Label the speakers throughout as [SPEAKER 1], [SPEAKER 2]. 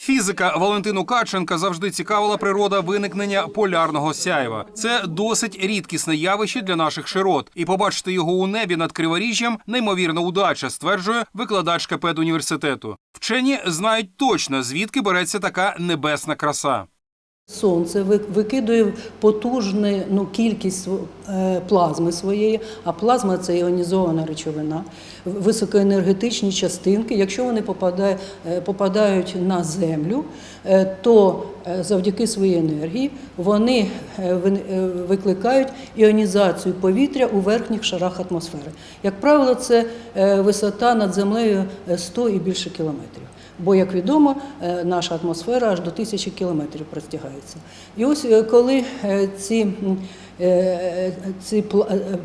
[SPEAKER 1] Фізика Валентину Каченка завжди цікавила природа виникнення полярного сяйва. Це досить рідкісне явище для наших широт, і побачити його у небі над криворіжжям неймовірна удача, стверджує викладачка педуніверситету. Вчені знають точно звідки береться така небесна краса.
[SPEAKER 2] Сонце викидує потужну ну, кількість е, плазми своєї, а плазма це іонізована речовина, високоенергетичні частинки. Якщо вони попадають, попадають на землю, е, то е, завдяки своїй енергії вони е, е, викликають іонізацію повітря у верхніх шарах атмосфери. Як правило, це е, висота над землею е, 100 і більше кілометрів. Бо, як відомо, е, наша атмосфера аж до тисячі кілометрів простягається. І ось е, коли е, ці, ці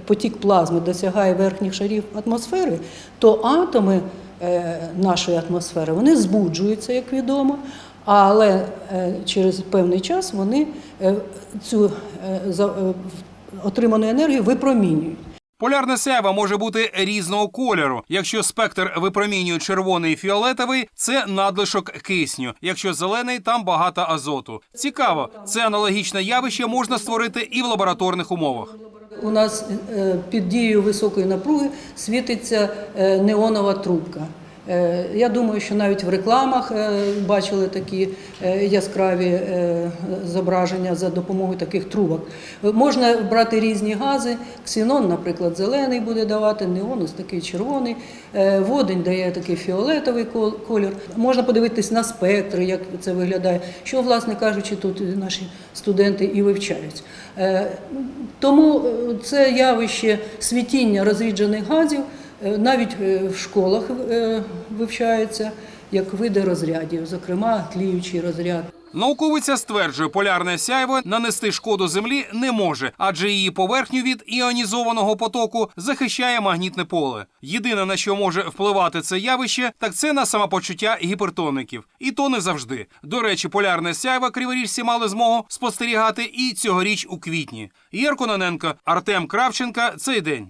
[SPEAKER 2] потік плазми досягає верхніх шарів атмосфери, то атоми нашої атмосфери вони збуджуються, як відомо, але через певний час вони цю отриману енергію випромінюють.
[SPEAKER 1] Полярне сяйво може бути різного кольору. Якщо спектр випромінює червоний і фіолетовий, це надлишок кисню. Якщо зелений, там багато азоту. Цікаво, це аналогічне явище можна створити і в лабораторних умовах.
[SPEAKER 2] У нас е, під дією високої напруги світиться е, неонова трубка. Е, Я думаю, що навіть в рекламах е, бачили такі е, яскраві зображення за допомогою таких трубок. Можна брати різні гази. Ксенон, наприклад, зелений буде давати, неон ось такий червоний, водень дає такий фіолетовий кол- колір. Можна подивитись на спектри, як це виглядає, що, власне кажучи, тут наші студенти і вивчають. Тому це явище світіння розріджених газів навіть е, в школах е, вивчається як види розрядів, зокрема тліючий розряд.
[SPEAKER 1] Науковиця стверджує, полярне сяйво нанести шкоду землі не може, адже її поверхню від іонізованого потоку захищає магнітне поле. Єдине на що може впливати це явище, так це на самопочуття гіпертоників. І то не завжди. До речі, полярне сяйво криворіжці мали змогу спостерігати і цьогоріч у квітні. Єрко Наненко, Артем Кравченка. Цей день.